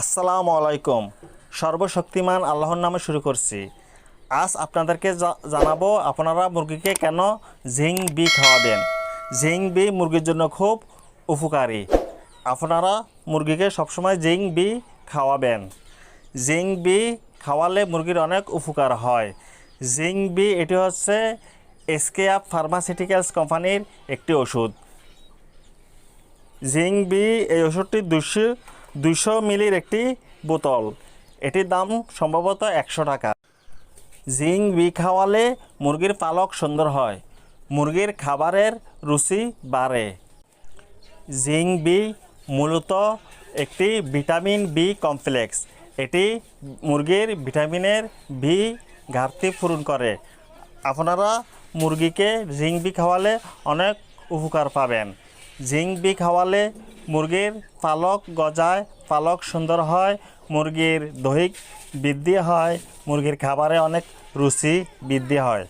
আসসালামু আলাইকুম। সর্বশক্তিমান আল্লাহর নামে শুরু করছি। আজ আপনাদেরকে জানাব আপনারা মুরগিকে কেন জিং বি খাওয়াবেন। জিং বি মুরগির জন্য খুব উপকারী। আপনারা মুরগিকে সবসময় জিং বি খাওয়াবেন। জিং বি খাওয়ালে মুরগির অনেক উপকার হয়। জিং বি, এটি হচ্ছে এসকেআপ ফার্মাসিউটিক্যালস কোম্পানির একটি ওষুধ। জিং বি, এই ওষুধটি দুশো দুশো মিলির একটি বোতল। এটির দাম সম্ভবত একশো টাকা। জিং বি খাওয়ালে মুরগির পালক সুন্দর হয়। মুরগির খাবারের রুচি বাড়ে। জিং বি মূলত একটি ভিটামিন বি কমপ্লেক্স। এটি মুরগির ভিটামিনের বি ঘাটতি পূরণ করে। আপনারা মুরগিকে জিং বি খাওয়ালে অনেক উপকার পাবেন। জিং বি খাওয়ালে মুরগির পালক গজায়, পালক সুন্দর হয়, মুরগির দৈহিক বৃদ্ধি হয়, মুরগির খাবারে অনেক রুচি বৃদ্ধি হয়।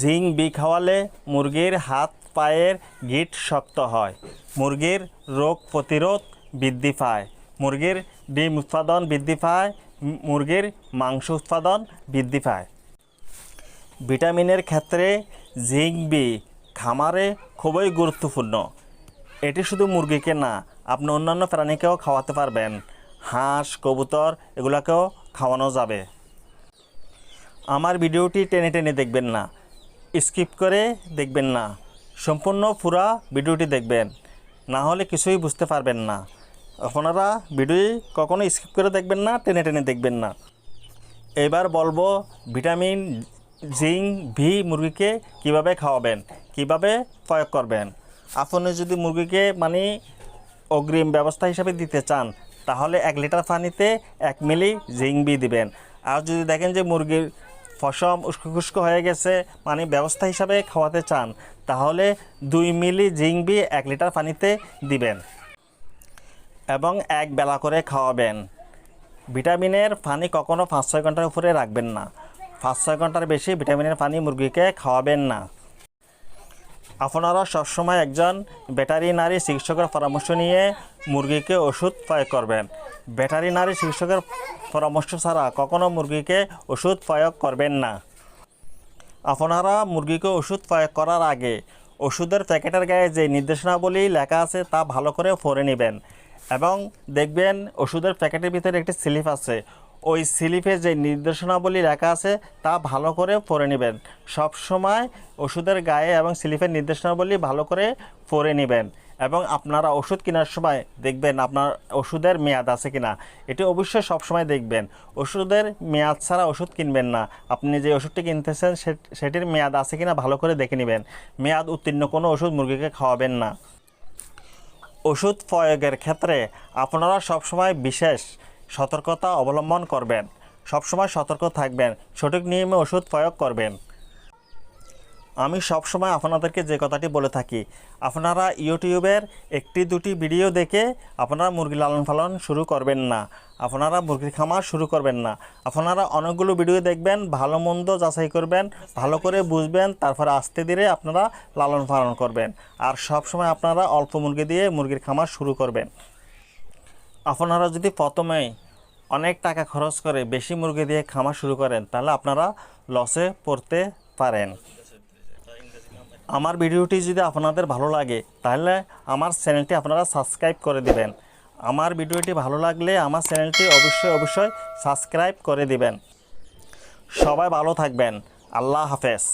জিঙ্ক বি খাওয়ালে মুরগির হাত পায়ের গিট শক্ত হয়, মুরগির রোগ প্রতিরোধ বৃদ্ধি পায়, মুরগির ডিম উৎপাদন বৃদ্ধি পায়, মুরগির মাংস উৎপাদন বৃদ্ধি পায়। ভিটামিনের ক্ষেত্রে জিঙ্ক বি খামারে খুবই গুরুত্বপূর্ণ। এটি শুধু মুরগিকে না, আপনি অন্যান্য প্রাণীকেও খাওয়াতে পারবেন। হাঁস, কবুতর, এগুলোকেও খাওয়ানো যাবে। আমার ভিডিওটি টেনে টেনে দেখবেন না। স্কিপ করে দেখবেন না। সম্পূর্ণ পুরা ভিডিওটি দেখবেন। না হলে কিছুই বুঝতে পারবেন না। আপনারা ভিডিও কখনো স্কিপ করে দেখবেন না, টেনে টেনে দেখবেন না। এবার বলব ভিটামিন, জিঙ্ক, ভি মুরগিকে কীভাবে খাওয়াবেন। কীভাবে প্রয়োগ করবেন? আপনি যদি মুরগিকে মানে অগ্রিম ব্যবস্থা হিসাবে দিতে চান, তাহলে এক লিটার পানিতে এক মিলি জিঙ্ক বি দিবেন। আর যদি দেখেন যে মুরগির ফসম উস্কো খুস্কো হয়ে গেছে মানে ব্যবস্থা হিসাবে খাওয়াতে চান, তাহলে দুই মিলি জিঙ্ক বি এক লিটার পানিতে দিবেন এবং এক বেলা করে খাওয়াবেন। ভিটামিনের পানি কখনও পাঁচ ছয় ঘণ্টার উপরে রাখবেন না। পাঁচ ছয় ঘণ্টার বেশি ভিটামিনের পানি মুরগিকে খাওয়াবেন না। আপনারা সবসময় একজন ভেটারিনারি চিকিৎসকের পরামর্শ নিয়ে মুরগিকে ওষুধ প্রয়োগ করবেন। ভেটারিনারি চিকিৎসকের পরামর্শ ছাড়া কখনো মুরগিকে ওষুধ প্রয়োগ করবেন না। আপনারা মুরগিকে ওষুধ প্রয়োগ করার আগে ওষুধের প্যাকেটের গায়ে যে নির্দেশনাবলী লেখা আছে তা ভালো করে পড়ে নেবেন এবং দেখবেন ওষুধের প্যাকেটের ভিতরে একটি স্লিপ আছে। ওই স্লিপে যে নির্দেশনাবলী লেখা আছে, তা ভালো করে পড়ে নেবেন। সব সময় ওষুধের গায়ে এবং স্লিপের নির্দেশনাবলী ভালো করে পড়ে নেবেন। এবং আপনারা ওষুধ কেনার সময় দেখবেন আপনার ওষুধের মেয়াদ আছে কিনা। এটি অবশ্যই সবসময় দেখবেন। ওষুধের মেয়াদ ছাড়া ওষুধ কিনবেন না। আপনি যে ওষুধটি কিনতেছেন সেটির মেয়াদ আছে কিনা ভালো করে দেখে নেবেন। মেয়াদ উত্তীর্ণ কোনো ওষুধ মুরগিকে খাওয়াবেন না। ওষুধ প্রয়োগের ক্ষেত্রে আপনারা সবসময় বিশেষ সতর্কতা অবলম্বন করবেন। সবসময় সতর্ক থাকবেন। সঠিক নিয়মে ওষুধ প্রয়োগ করবেন। আমি সবসময় আপনাদেরকে যে কথাটি বলে থাকি, আপনারা ইউটিউবের একটি দুটি ভিডিও দেখে আপনারা মুরগি লালন পালন শুরু করবেন না। আপনারা মুরগির খামার শুরু করবেন না। আপনারা অনেকগুলো ভিডিও দেখবেন, ভালো মন্দ যাচাই করবেন, ভালো করে বুঝবেন, তারপরে আস্তে ধীরে আপনারা লালন পালন করবেন। আর সব সময় আপনারা অল্প মুরগি দিয়ে মুরগির খামার শুরু করবেন। আপনারা যদি প্রথমে অনেক টাকা খরচ করে বেশি মুরগি দিয়ে খামার শুরু করেন, তাহলে আপনারা লসে পড়তে পারেন। আমার ভিডিওটি যদি আপনাদের ভালো লাগে, তাহলে আমার চ্যানেলটি আপনারা সাবস্ক্রাইব করে দিবেন। আমার ভিডিওটি ভালো লাগলে আমার চ্যানেলটি অবশ্যই অবশ্যই সাবস্ক্রাইব করে দিবেন। সবাই ভালো থাকবেন। আল্লাহ হাফেজ।